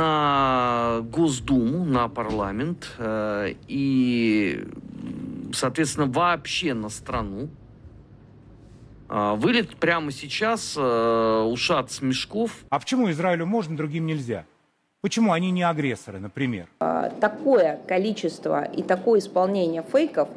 на Госдуму, на парламент э, и, соответственно, вообще на страну. А, Вылет прямо сейчас э, ушат Смешков. А почему Израилю можно, другим нельзя? Почему они не агрессоры, например? такое количество и такое исполнение фейков,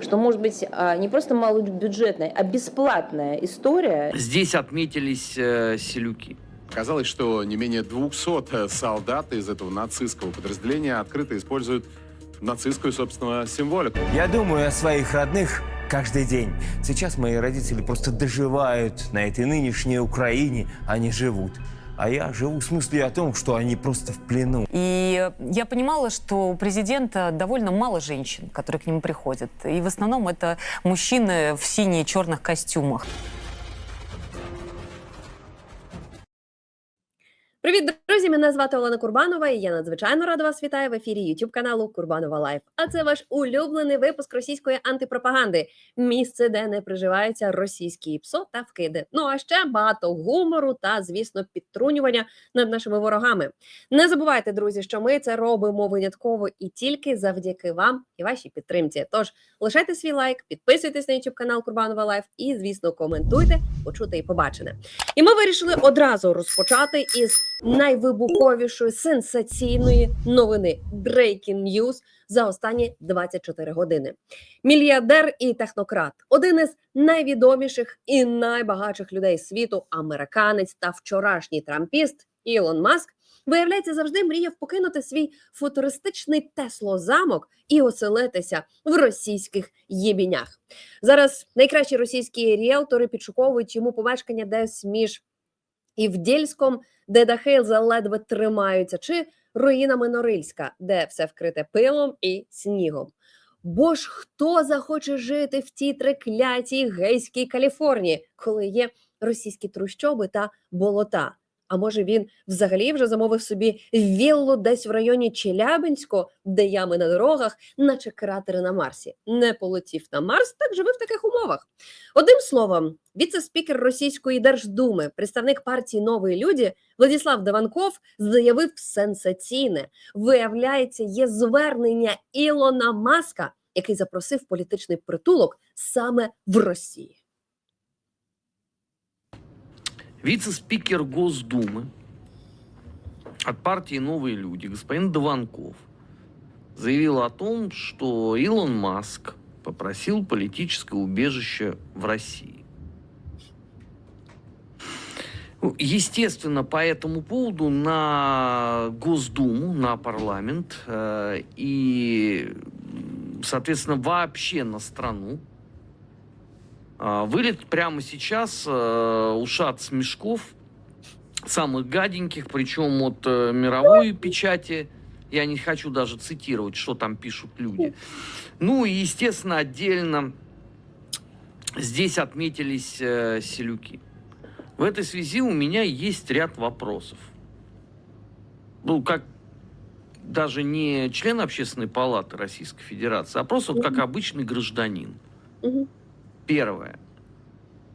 что может быть а, не просто малобюджетная, а бесплатная история. Здесь отметились э, селюки. Оказалось, что не менее 200 солдат из этого нацистского подразделения открыто используют нацистскую, собственно, символику. Я думаю о своих родных каждый день. Сейчас мои родители просто доживают на этой нынешней Украине, они живут. А я живу в смысле о том, что они просто в плену. И я понимала, что у президента довольно мало женщин, которые к нему приходят. И в основном это мужчины в сине-черных костюмах. Привіт, друзі! Мене звати Олена Курбанова, і я надзвичайно рада вас вітаю в ефірі youtube каналу Курбанова Лайф. А це ваш улюблений випуск російської антипропаганди, місце, де не приживаються російські псо та вкиди. Ну а ще багато гумору та, звісно, підтрунювання над нашими ворогами. Не забувайте, друзі, що ми це робимо винятково і тільки завдяки вам і вашій підтримці. Тож лишайте свій лайк, підписуйтесь на youtube канал Курбанова Лайф і, звісно, коментуйте, почуте і побачене. І ми вирішили одразу розпочати із найвибуховішої сенсаційної новини Breaking News за останні 24 години. Мільярдер і технократ, один із найвідоміших і найбагатших людей світу, американець та вчорашній трампіст Ілон Маск. Виявляється, завжди мріяв покинути свій футуристичний Тесло-замок і оселитися в російських єбінях. Зараз найкращі російські ріелтори підшуковують йому помешкання десь між Івдєльськом, де дахи заледве тримаються, чи руїнами Норильська, де все вкрите пилом і снігом. Бо ж хто захоче жити в тій треклятій гейській Каліфорнії, коли є російські трущоби та болота? А може він взагалі вже замовив собі віллу десь в районі Челябинського, де ями на дорогах, наче кратери на Марсі. Не полетів на Марс, так живе в таких умовах. Одним словом, віце-спікер Російської Держдуми, представник партії Нові люди Владислав Даванков заявив сенсаційне. Виявляється, є звернення Ілона Маска, який запросив політичний притулок саме в Росії. Вице-спикер Госдумы от партии «Новые люди» господин Дованков заявил о том, что Илон Маск попросил политическое убежище в России. Ну, Естественно, по этому поводу на Госдуму, на парламент э, и, соответственно, вообще на страну Вылет прямо сейчас э, ушат смешков, самых гаденьких, причем от э, мировой печати. Я не хочу даже цитировать, что там пишут люди. Ну и, естественно, отдельно здесь отметились э, селюки. В этой связи у меня есть ряд вопросов. Ну, как даже не член Общественной палаты Российской Федерации, а просто вот как обычный гражданин. Мгм. Первое.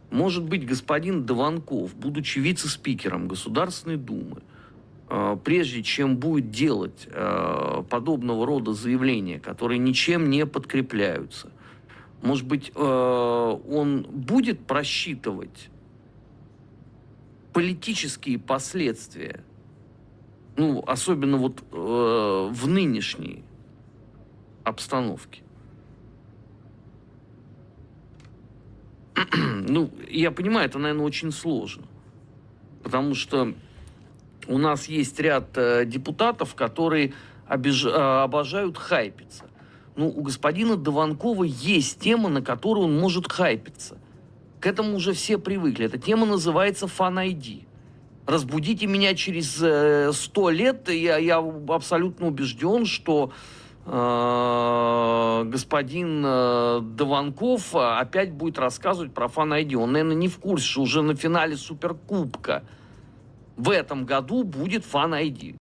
Может быть, господин Дованков, будучи вице-спикером Государственной Думы, э, прежде чем будет делать э, подобного рода заявления, которые ничем не подкрепляются, может быть, э, он будет просчитывать политические последствия, ну, особенно вот в нынешней обстановке. Ну, я понимаю, это, наверное, очень сложно. Потому что у нас есть ряд э, депутатов, которые обиж- э, обожают хайпиться. Ну, у господина Дованкова есть тема, на которую он может хайпиться. К этому уже все привыкли. Эта тема называется Fan ID. Разбудите меня через э, сто лет, и я, я абсолютно убежден, что э, господин э, Дованков э, опять будет рассказывать про Fan ID. Он, наверное, не в курсе, что уже на финале Суперкубка в этом году будет Fan ID.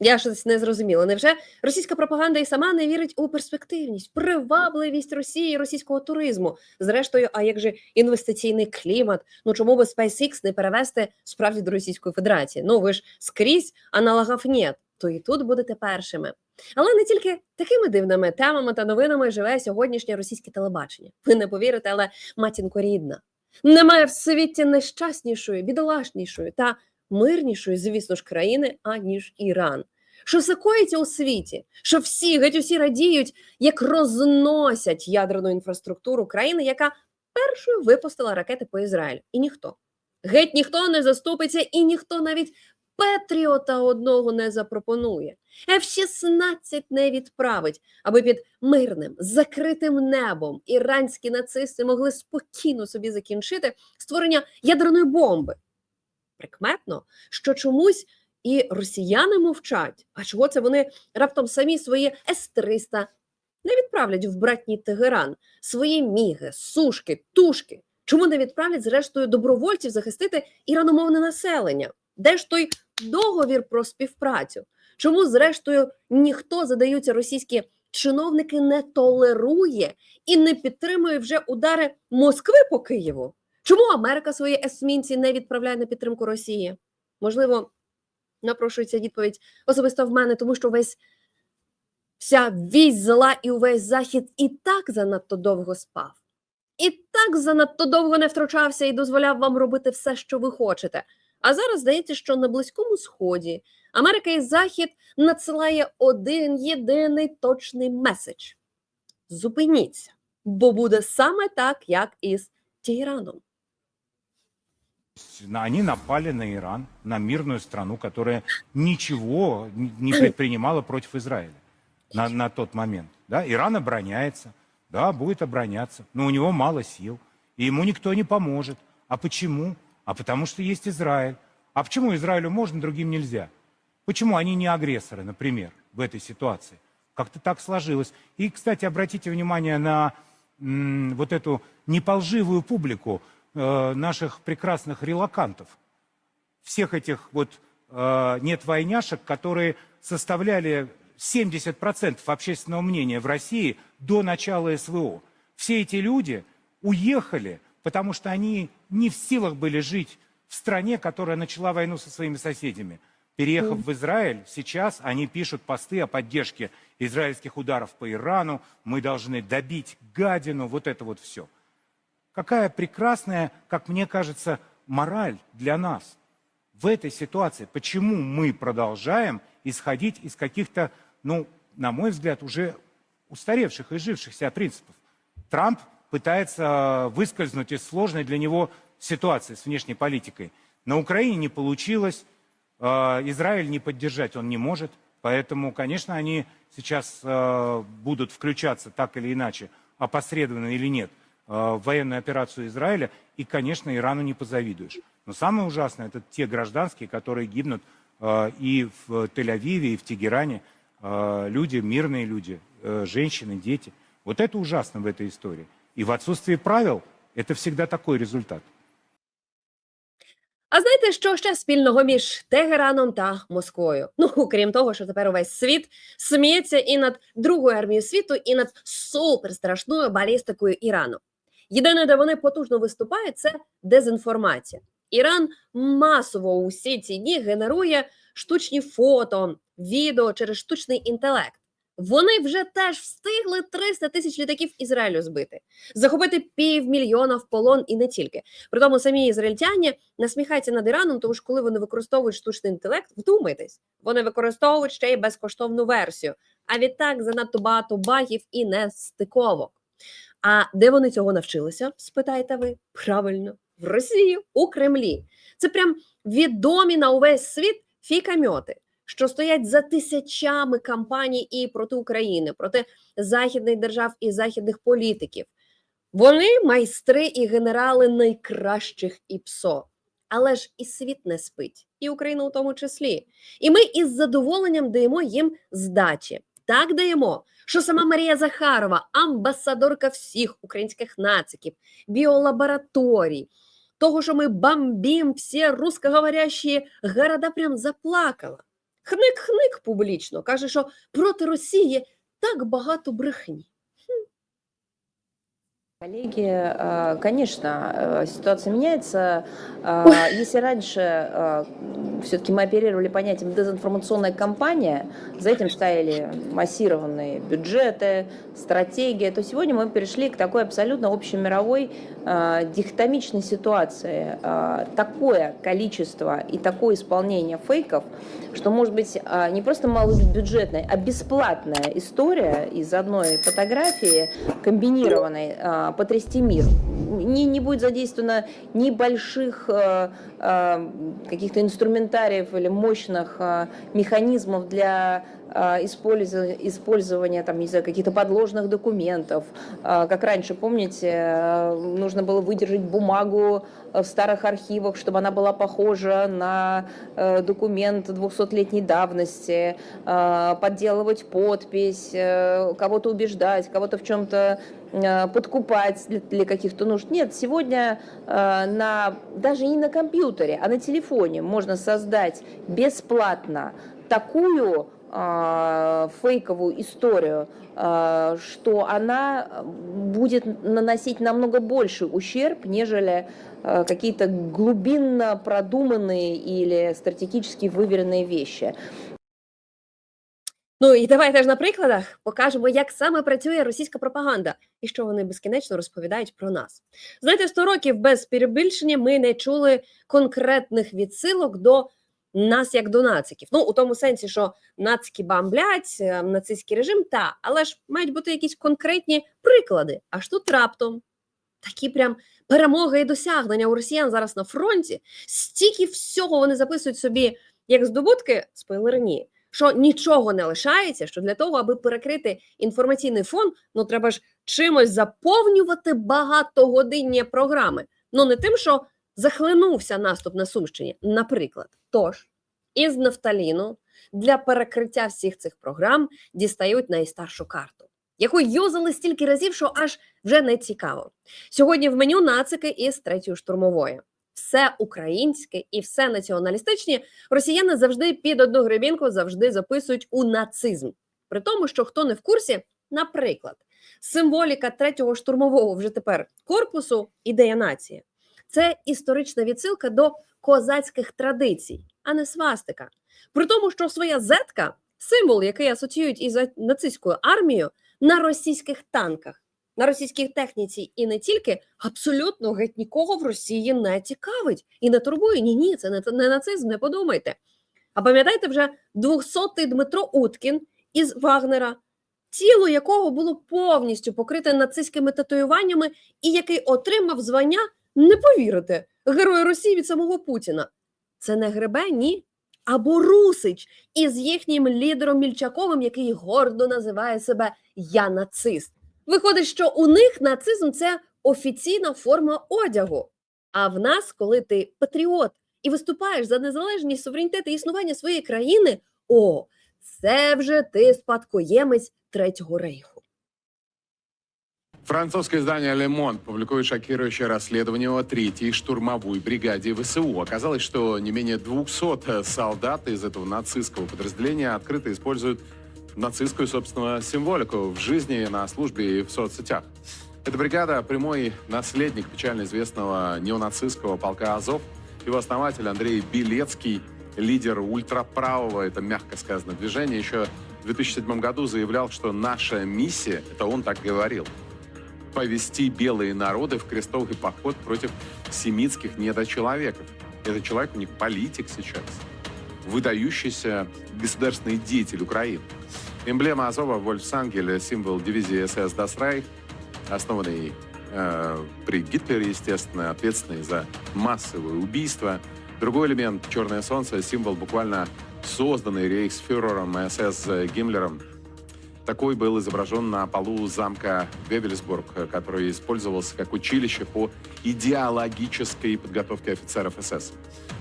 Я щось не зрозуміла. Невже російська пропаганда і сама не вірить у перспективність, привабливість Росії, і російського туризму? Зрештою, а як же інвестиційний клімат? Ну чому би SpaceX не перевести справді до Російської Федерації? Ну ви ж скрізь аналогів нет, то і тут будете першими. Але не тільки такими дивними темами та новинами живе сьогоднішнє російське телебачення. Ви не повірите, але матінко рідна. Немає в світі нещаснішої, бідолашнішої та мирнішої, звісно ж, країни, аніж Іран. Що все у світі, що всі, геть усі радіють, як розносять ядерну інфраструктуру країни, яка першою випустила ракети по Ізраїлю. І ніхто. Геть ніхто не заступиться, і ніхто навіть Петріота одного не запропонує. F-16 не відправить, аби під мирним, закритим небом іранські нацисти могли спокійно собі закінчити створення ядерної бомби. Прикметно, що чомусь і росіяни мовчать. А чого це вони раптом самі свої С-300 не відправлять в братній Тегеран, свої міги, сушки, тушки? Чому не відправлять зрештою добровольців захистити іраномовне населення? Де ж той договір про співпрацю? Чому, зрештою, ніхто задаються російські чиновники не толерує і не підтримує вже удари Москви по Києву? Чому Америка свої есмінці не відправляє на підтримку Росії? Можливо, напрошується відповідь особисто в мене, тому що весь вся вісь зла і увесь захід і так занадто довго спав. І так занадто довго не втручався і дозволяв вам робити все, що ви хочете. А зараз здається, що на Близькому Сході Америка і Захід надсилає один єдиний точний меседж: зупиніться, бо буде саме так, як із Тегераном. Они напали на Иран, на мирную страну, которая ничего не предпринимала против Израиля на, на тот момент. Да? Иран обороняется, да, будет обороняться, но у него мало сил, и ему никто не поможет. А почему? А потому что есть Израиль. А почему Израилю можно, другим нельзя? Почему они не агрессоры, например, в этой ситуации? Как-то так сложилось. И, кстати, обратите внимание на м, вот эту неполживую публику э, наших прекрасных релакантов. Всех этих вот э, нет войняшек, которые составляли 70% общественного мнения в России до начала СВО. Все эти люди уехали, потому что они не в силах были жить в стране, которая начала войну со своими соседями. Переехав в Израиль, сейчас они пишут посты о поддержке израильских ударов по Ирану. Мы должны добить гадину, вот это вот все. Какая прекрасная, как мне кажется, мораль для нас в этой ситуации. Почему мы продолжаем исходить из каких-то, ну, на мой взгляд, уже устаревших и жившихся принципов? Трамп пытается выскользнуть из сложной для него ситуации с внешней политикой. На Украине не получилось, э, Израиль не поддержать он не может, поэтому, конечно, они сейчас э, будут включаться так или иначе, опосредованно или нет, в военную операцию Израиля, и, конечно, Ирану не позавидуешь. Но самое ужасное это те гражданские, которые гибнут и в Тель-Авиве, и в Тегеране, люди, мирные люди, э, женщины, дети. Вот это ужасно в этой истории. И в отсутствии правил это всегда такой результат. А знаєте, що ще спільного між Тегераном та Москвою? Ну, крім того, що тепер увесь світ сміється і над другою армією світу, і над суперстрашною балістикою Ірану. Єдине, де вони потужно виступають, це дезінформація. Іран масово усі ці дні генерує штучні фото, відео через штучний інтелект. Вони вже теж встигли 300 тисяч літаків Ізраїлю збити, захопити півмільйона в полон і не тільки. При тому самі ізраїльтяні насміхаються над Іраном, тому що коли вони використовують штучний інтелект, вдумайтесь, вони використовують ще й безкоштовну версію. А відтак занадто багато багів і нестиковок. А де вони цього навчилися? Спитаєте ви? Правильно, в Росії, у Кремлі. Це прям відомі на увесь світ фікамьоти, що стоять за тисячами кампаній і проти України, проти західних держав і західних політиків. Вони майстри і генерали найкращих ІПСО. Але ж і світ не спить, і Україна у тому числі. І ми із задоволенням даємо їм здачі. Так даємо, що сама Марія Захарова, амбасадорка всіх українських нациків, біолабораторій, того, що ми бомбим всі русскоговорящі города, прям заплакала. Хник-хник публічно, каже, що проти Росії так багато брехні. Коллеги, э, конечно, э, ситуация меняется. Э, Если раньше все-таки мы оперировали понятием дезинформационная кампания, за этим стояли массированные бюджеты, стратегия, то сегодня мы перешли к такой абсолютно общемировой дихотомичной ситуации. Такое количество и такое исполнение фейков, что может быть не просто малобюджетная, а бесплатная история из одной фотографии комбинированной потрясти мир. Не, не будет задействовано ни больших э, э, каких-то инструментариев или мощных э, механизмов для э, использования, использования там, не знаю, каких-то подложных документов. Э, Как раньше, помните, э, нужно было выдержать бумагу э, в старых архивах, чтобы она была похожа на э, документ 200-летней давности, э, подделывать подпись, э, кого-то убеждать, кого-то в чем-то э, подкупать для, для каких-то нужд. Нет, сегодня э, на, даже не на компьютере, а на телефоне можно создать бесплатно такую э, фейковую историю, э, что она будет наносить намного больший ущерб, нежели э, какие-то глубинно продуманные или стратегически выверенные вещи. Ну і давайте на прикладах покажемо, як саме працює російська пропаганда і що вони безкінечно розповідають про нас. Знаєте, 100 років без перебільшення ми не чули конкретних відсилок до нас як до нациків. Ну у тому сенсі, що нацики бамблять, е, нацистський режим, та але ж мають бути якісь конкретні приклади. Аж тут раптом такі прям перемоги і досягнення у росіян зараз на фронті. Стільки всього вони записують собі як здобутки спойлерні, що нічого не лишається, що для того, аби перекрити інформаційний фон, ну треба ж чимось заповнювати багатогодинні програми. Ну не тим, що захлинувся наступ на Сумщині, наприклад. Тож із нафталіну для перекриття всіх цих програм дістають найстаршу карту, яку юзали стільки разів, що аж вже не цікаво. Сьогодні в меню нацики із третьої штурмової. Все українське і все націоналістичні росіяни завжди під одну гребінку завжди записують у нацизм. При тому, що хто не в курсі, наприклад, символіка третього штурмового вже тепер корпусу ідея нації. Це історична відсилка до козацьких традицій, а не свастика. При тому, що своя зетка символ, який асоціюють із нацистською армією на російських танках, на російській техніці, і не тільки абсолютно геть нікого в Росії не цікавить і не турбує. Ні, ні, це не, не нацизм, не подумайте. А пам'ятаєте вже 200-й Дмитро Уткін із Вагнера, тіло якого було повністю покрите нацистськими татуюваннями, і який отримав звання, не повірите, Герой Росії від самого Путіна. Це не гребе, ні. Або Русич із їхнім лідером Мільчаковим, який гордо називає себе Я нацист. Виходить, що у них нацизм це офіційна форма одягу. А в нас, коли ти патріот і виступаєш за незалежність, суверенітет і існування своєї країни, о, це вже ти спадкоємець Третього рейху. Французское издание «Le Monde» публикует шокирующее расследование о третьей штурмовой бригаде ВСУ. Оказалось, что не менее 200 солдат из этого нацистского подразделения открыто используют нацистскую, собственно, символику в жизни, на службе и в соцсетях. Эта бригада – прямой наследник печально известного неонацистского полка «Азов». Его основатель Андрей Белецкий, лидер ультраправого, это мягко сказано, движения, еще в 2007 году заявлял, что наша миссия, это он так говорил, повести белые народы в крестовый поход против семитских недочеловеков. Этот человек у них политик сейчас, выдающийся государственный деятель Украины. Эмблема Азова Вольфсангель, символ дивизии СС «Дасрай», основанный э, при Гитлере, естественно, ответственный за массовые убийства. Другой элемент – черное солнце, символ буквально созданный рейхсфюрером СС Гиммлером такой был изображен на полу замка Гевельсбург, который использовался как училище по идеологической подготовке офицеров СС.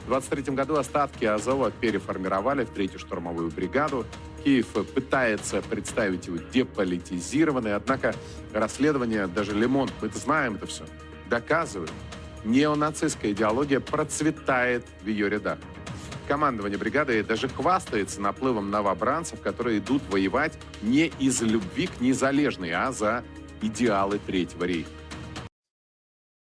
В 23 году остатки Азова переформировали в третью штурмовую бригаду. Киев пытается представить его деполитизированной, однако расследование, даже Лемонт, мы это знаем это все, доказывает, неонацистская идеология процветает в ее рядах. Командование бригады даже хвастается наплывом новобранцев, которые идут воевать не из любви к незалежной, а за идеалы Третьего рейха.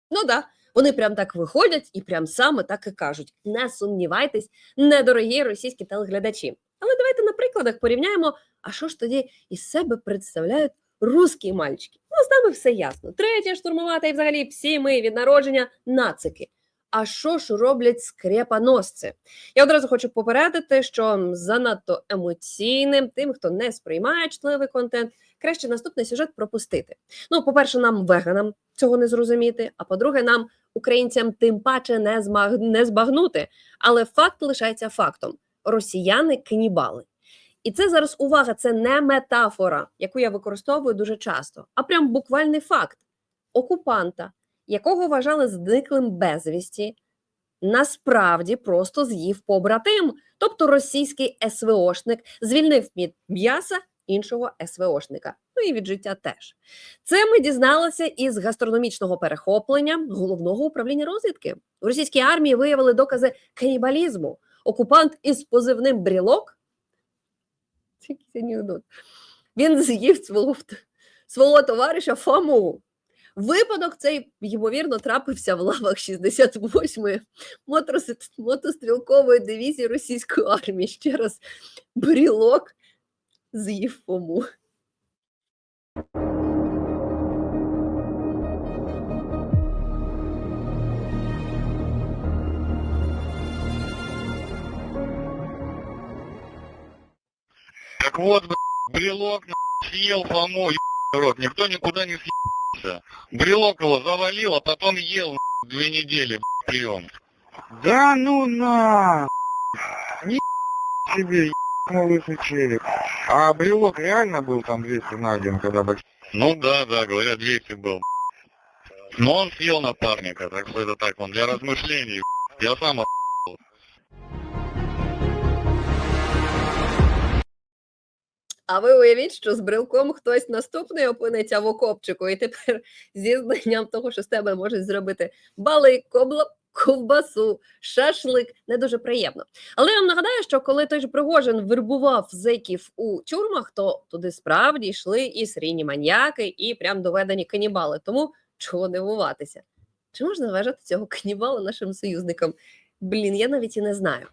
Ну да, вони прям так виходять і прям саме так і кажуть. Не сумнівайтесь, недорогі російські телеглядачі. Але давайте на прикладах порівняємо, а що ж тоді із себе представляють русські мальчики. Ну, з нами все ясно. Третя штурмова та й взагалі всі ми від народження нацики. А що ж роблять скрепоносці? Я одразу хочу попередити, що занадто емоційним, тим, хто не сприймає чутливий контент, краще наступний сюжет пропустити. Ну, по-перше, нам, веганам, цього не зрозуміти. А по-друге, нам, українцям, тим паче не, змаг... не збагнути. Але факт лишається фактом: росіяни канібали. І це зараз увага, це не метафора, яку я використовую дуже часто, а прям буквальний факт окупанта, якого вважали зниклим безвісті, насправді просто з'їв побратим, тобто російський СВОшник звільнив м'яса іншого СВОшника. Ну і від життя теж. Це ми дізналися із гастрономічного перехоплення головного управління розвідки. У російській армії виявили докази канібалізму. Окупант із позивним брілок. Він з'їв свого, свого товариша Фому. Випадок цей, ймовірно, трапився в лавах 68-ї мотострілкової дивізії російської армії. Ще раз брілок з'їв Фому. Так вот, брелок съел Фому, рот, никто никуда не съебался. Брелок его завалил, а потом ел на***, две недели прием. Да ну на! Ни себе, лысый челик. А брелок реально был там 200 найден, когда бы... Ну да, да, говорят, 200 был. Но он съел напарника, так что это так, он для размышлений. Я сам А ви уявіть, що з брелком хтось наступний опиниться в окопчику, і тепер зі знанням того, що з тебе можуть зробити балик, кобла, ковбасу, шашлик не дуже приємно. Але я вам нагадаю, що коли той же Пригожин вербував зеків у тюрмах, то туди справді йшли і серійні маньяки, і прям доведені канібали. Тому чого дивуватися? Чи можна вважати цього канібала нашим союзником? Блін, я навіть і не знаю.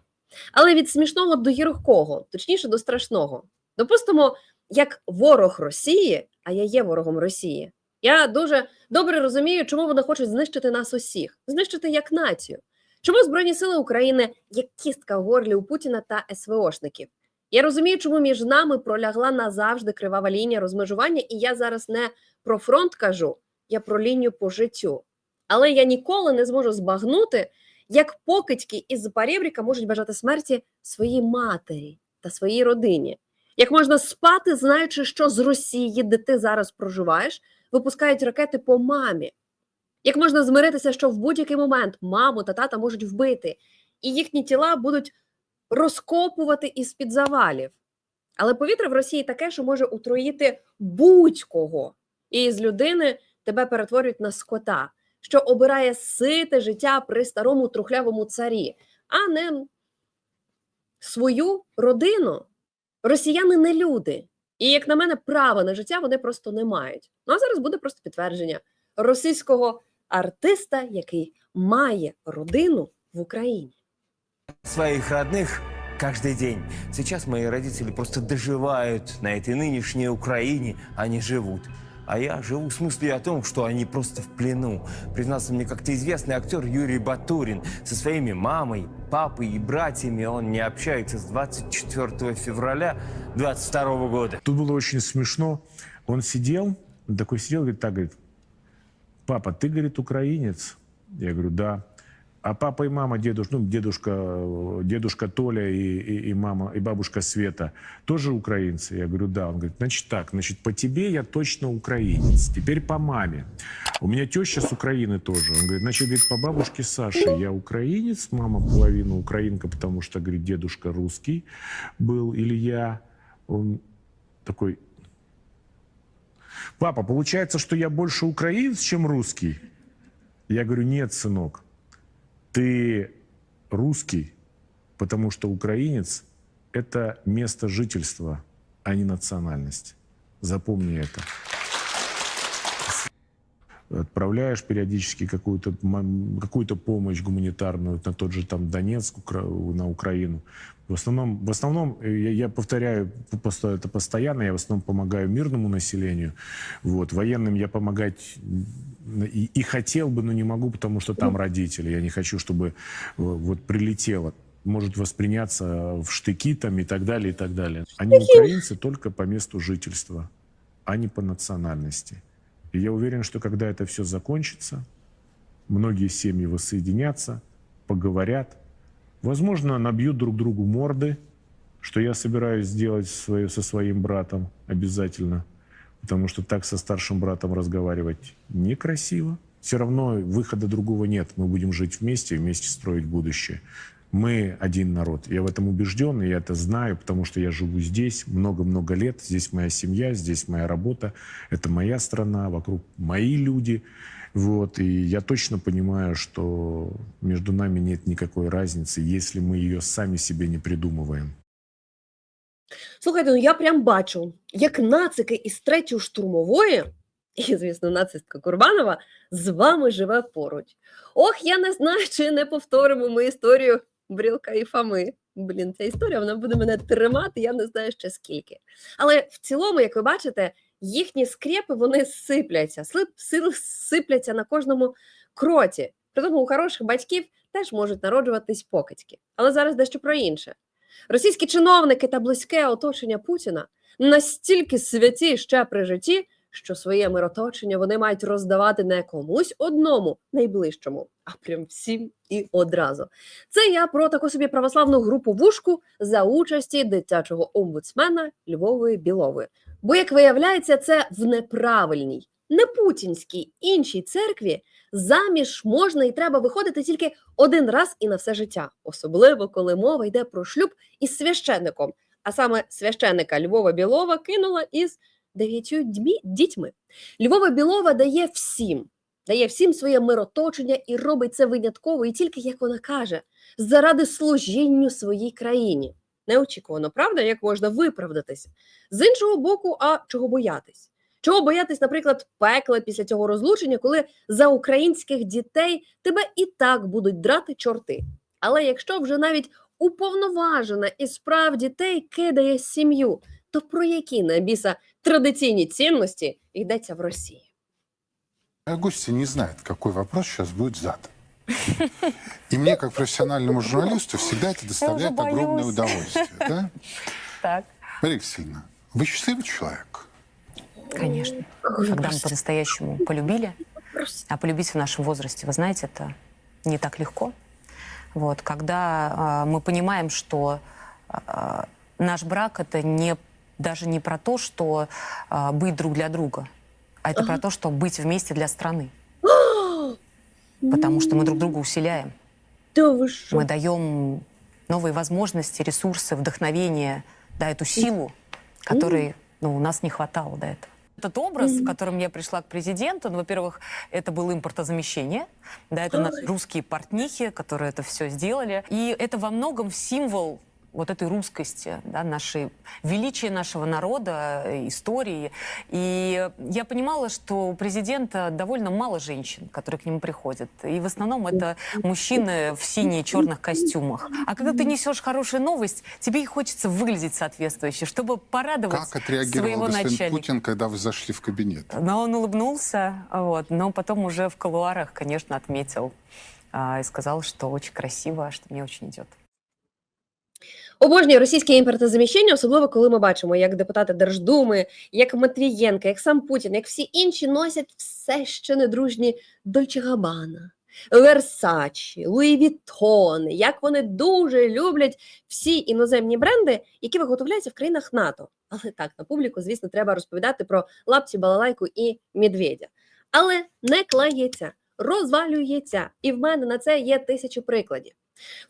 Але від смішного до гіркого, точніше до страшного. Допустимо, як ворог Росії, а я є ворогом Росії. Я дуже добре розумію, чому вони хочуть знищити нас усіх, знищити як націю. Чому Збройні сили України як кістка в горлі у Путіна та СВОшників? Я розумію, чому між нами пролягла назавжди кривава лінія розмежування, і я зараз не про фронт кажу, я про лінію по життю. Але я ніколи не зможу збагнути, як покидьки із Запорєбріка можуть бажати смерті своїй матері та своїй родині. Як можна спати, знаючи, що з Росії, де ти зараз проживаєш, випускають ракети по мамі? Як можна змиритися, що в будь-який момент маму та тата можуть вбити, і їхні тіла будуть розкопувати із-під завалів? Але повітря в Росії таке, що може утроїти будь-кого. І з людини тебе перетворюють на скота, що обирає сите життя при старому трухлявому царі, а не свою родину. Росіяни не люди. І, як на мене, права на життя вони просто не мають. Ну а зараз буде просто підтвердження російського артиста, який має родину в Україні. своих родных каждый день. Сейчас мои родители просто доживают на этой нынешней Украине, они живут. А я живу в смысле о том, что они просто в плену. Признался мне как-то известный актер Юрий Батурин. Со своими мамой, папой и братьями он не общается с 24 февраля 22 года. Тут было очень смешно. Он сидел, он такой сидел, говорит, так, говорит, папа, ты, говорит, украинец? Я говорю, да. А папа и мама, дедушка, ну, дедушка, дедушка Толя и, и, и мама, и бабушка Света тоже украинцы? Я говорю, да. Он говорит, значит так, значит, по тебе я точно украинец. Теперь по маме. У меня теща с Украины тоже. Он говорит, значит, говорит, по бабушке Саше я украинец, мама половина украинка, потому что, говорит, дедушка русский был, или я. Он такой, папа, получается, что я больше украинец, чем русский? Я говорю, нет, сынок, ты русский, Потому что украинец – это место жительства, а не национальность. Запомни это. Отправляешь периодически какую-то м- какую-то помощь гуманитарную на тот же там Донецк, на Украину. В основном, в основном я, я повторяю это постоянно, я в основном помогаю мирному населению. Вот. Военным я помогать и, и хотел бы, но не могу, потому что там родители. Я не хочу, чтобы э, вот прилетело. Может восприняться в штыки там и так далее, и так далее. Они украинцы только по месту жительства, а не по национальности. И я уверен, что когда это все закончится, многие семьи воссоединятся, поговорят, возможно, набьют друг другу морды, что я собираюсь сделать свое- со своим братом обязательно, потому что так со старшим братом разговаривать некрасиво. Все равно выхода другого нет. Мы будем жить вместе, вместе строить будущее. Мы один народ. Я в этом убежден, и я это знаю, потому что я живу здесь много-много лет. Здесь моя семья, здесь моя работа. Это моя страна, вокруг мои люди. Вот, и я точно понимаю, что между нами нет никакой разницы, если мы ее сами себе не придумываем. Слухайте, ну я прям бачу, як нацики із третьої штурмової, і, звісно, нацистка Курбанова, з вами живе поруч. Ох, я не знаю, чи не повторимо ми історію Брілка і Фоми. Блін, ця історія вона буде мене тримати, я не знаю ще скільки. Але в цілому, як ви бачите, їхні скрепи вони сипляться, слип, сипляться на кожному кроці. При тому у хороших батьків теж можуть народжуватись покидьки. Але зараз дещо про інше. Російські чиновники та близьке оточення Путіна настільки святі ще при житті, що своє мироточення вони мають роздавати не комусь одному найближчому, а прям всім і одразу. Це я про таку собі православну групу вушку за участі дитячого омбудсмена Львової Білової. Бо, як виявляється, це в неправильній, не путінській іншій церкві заміж можна і треба виходити тільки один раз і на все життя, особливо коли мова йде про шлюб із священником. А саме священника Львова Білова кинула із дев'ятью дітьми. Львова Білова дає всім, дає всім своє мироточення і робить це винятково, і тільки як вона каже, заради служінню своїй країні. Неочікувано, правда, як можна виправдатися? З іншого боку, а чого боятись? Чого боятись, наприклад, пекла після цього розлучення, коли за українських дітей тебе і так будуть драти чорти. Але якщо вже навіть уповноважена і справ дітей кидає сім'ю, то про які на біса традиційні цінності йдеться в Росії? Гостья не знает, какой вопрос сейчас будет задан. И мне, как профессиональному журналисту, всегда это доставляет боюсь. огромное удовольствие. Да? Так. Мария Кристина, вы счастливый человек? Конечно. Когда мы по-настоящему полюбили, а полюбить в нашем возрасте, вы знаете, это не так легко. Вот, когда а, мы понимаем, что а, наш брак это не даже не про то, что а, быть друг для друга, а это про то, что быть вместе для страны. Потому что мы друг друга усиляем. Та ви що? Мы даем новые возможности, ресурсы, вдохновение, да, эту силу, которой ну, у нас не хватало до этого. Этот образ, в котором я пришла к президенту, ну, во-первых, это было импортозамещение, да, это наши русские портнихи, которые это все сделали, и это во многом символ вот этой русскости, да, нашей, величия нашего народа, э, истории. И я понимала, что у президента довольно мало женщин, которые к нему приходят. И в основном это мужчины в синих черных костюмах. А когда ты несешь хорошую новость, тебе и хочется выглядеть соответствующе, чтобы порадовать Как своего отреагировал господин начальника. Путин, когда вы зашли в кабинет? Но он улыбнулся, вот, но потом уже в колуарах, конечно, отметил а, и сказал, что очень красиво, что мне очень идет. Обожнює російське імпортозаміщення, особливо коли ми бачимо, як депутати Держдуми, як Матвієнка, як сам Путін, як всі інші носять все ще недружні Дольче Габана, Версачі, Луї Віттони, як вони дуже люблять всі іноземні бренди, які виготовляються в країнах НАТО. Але так, на публіку, звісно, треба розповідати про лапці, балалайку і медведя. Але не клається, розвалюється. І в мене на це є тисячі прикладів.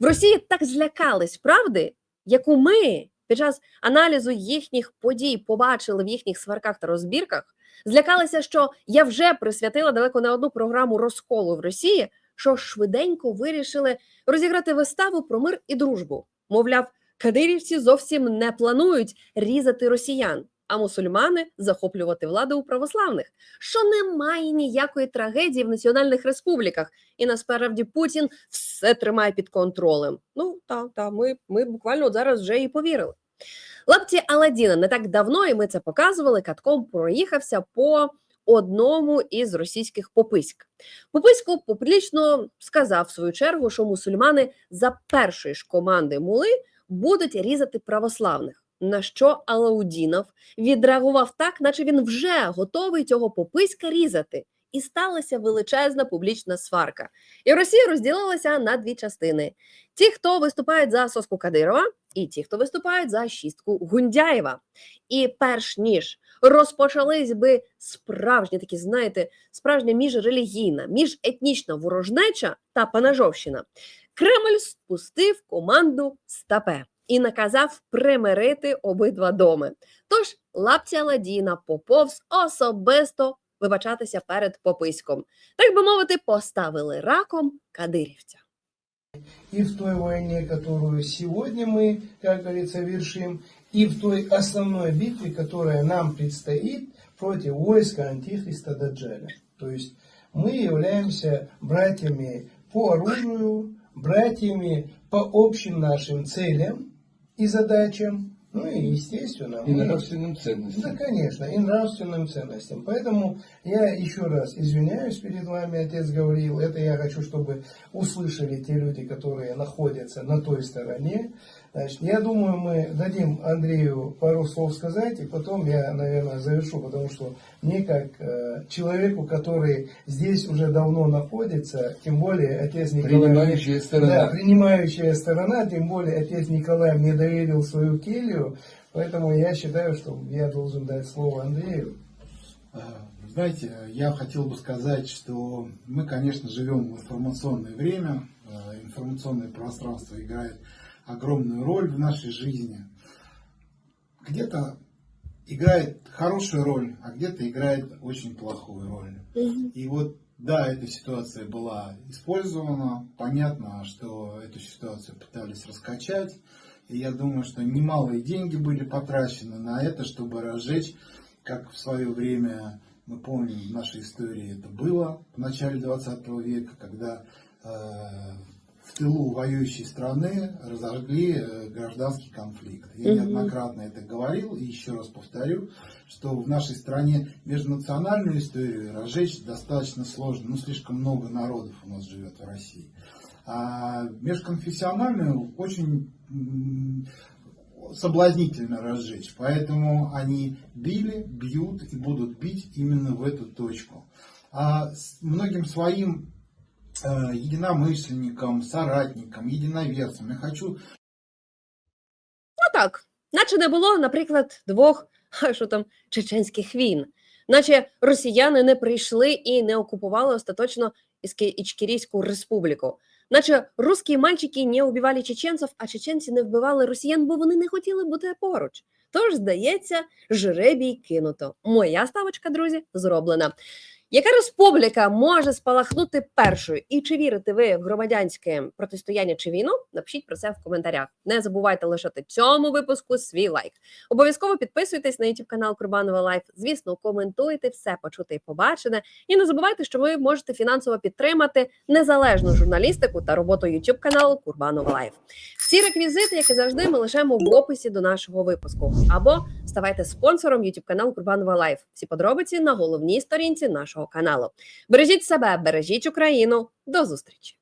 В Росії так злякались правди, яку ми під час аналізу їхніх подій побачили в їхніх сварках та розбірках, злякалися, що я вже присвятила далеко не одну програму розколу в Росії, що швиденько вирішили розіграти виставу про мир і дружбу. Мовляв, кадирівці зовсім не планують різати росіян, а мусульмани захоплювати владу у православних, що немає ніякої трагедії в національних республіках, і насправді Путін все тримає під контролем. Ну та, та ми, ми буквально от зараз вже і повірили. Лапті Аладдіна не так давно, і ми це показували. Катком проїхався по одному із російських пописьк. Пописько публічно сказав в свою чергу, що мусульмани за першої ж команди мули будуть різати православних. На що Алаудінов відреагував так, наче він вже готовий цього пописька різати. І сталася величезна публічна сварка. І Росія розділилася на дві частини: ті, хто виступають за соску Кадирова, і ті, хто виступають за шістку Гундяєва. І перш ніж розпочались би справжні такі, знаєте, справжня міжрелігійна, міжетнічна ворожнеча та панажовщина, Кремль спустив команду Стапе і наказав примирити обидва доми. Тож лапці Аладдіна поповз особисто вибачатися перед пописьком. Так би мовити, поставили раком кадирівця. и в той войне, которую сегодня мы, как говорится, вершим, и в той основной битве, которая нам предстоит против войска Антихриста Даджаля. То есть мы являемся братьями по оружию, братьями по общим нашим целям и задачам, ну и естественно. И нравственным ценностям. да, конечно, и нравственным ценностям. Поэтому я еще раз извиняюсь перед вами, отец Гавриил. Это я хочу, чтобы услышали те люди, которые находятся на той стороне. Значит, я думаю, мы дадим Андрею пару слов сказать, и потом я, наверное, завершу, потому что мне, как э, человеку, который здесь уже давно находится, тем более отец Николай... Принимающая сторона. Да, принимающая сторона, тем более отец Николай мне доверил свою келью, поэтому я считаю, что я должен дать слово Андрею. А, Знаете, я хотел бы сказать, что мы, конечно, живем в информационное время. А, Информационное пространство играет огромную роль в нашей жизни. Где-то играет хорошую роль, а где-то играет очень плохую роль. И вот, да, эта ситуация была использована. Понятно, что эту ситуацию пытались раскачать. И я думаю, что немалые деньги были потрачены на это, чтобы разжечь, как в свое время, мы помним, в нашей истории это было в начале 20 века, когда э, тылу воюющей страны разожгли э, гражданский конфликт. Я неоднократно это говорил, и еще раз повторю, что в нашей стране межнациональную историю разжечь достаточно сложно, ну слишком много народов у нас живет в России. А межконфессиональную очень соблазнительно разжечь. Поэтому они били, бьют и будут бить именно в эту точку. А многим своим э, единомышленникам, соратникам, единоверцам я хочу Ну так, наче не було, наприклад, двох а що там чеченських війн, наче росіяни не прийшли і не окупували остаточно Ічкерійську республіку. Наче русські мальчики не убивали чеченців, а чеченці не вбивали росіян, бо вони не хотіли бути поруч. Тож, здається, жребій кинуто. Моя ставочка, друзі, зроблена. Яка республіка може спалахнути першою? І чи вірите ви в громадянське протистояння чи війну? Напишіть про це в коментарях. Не забувайте лишати цьому випуску свій лайк. Обов'язково підписуйтесь на YouTube канал Курбанова Лайф. Звісно, коментуйте все почуте і побачене. І не забувайте, що ви можете фінансово підтримати незалежну журналістику та роботу YouTube каналу Курбанова Лайф. Всі реквізити, як і завжди, ми лишаємо в описі до нашого випуску. Або ставайте спонсором YouTube каналу Курбанова Лайф. Всі подробиці на головній сторінці нашого каналу. Бережіть себе, бережіть Україну. До зустрічі!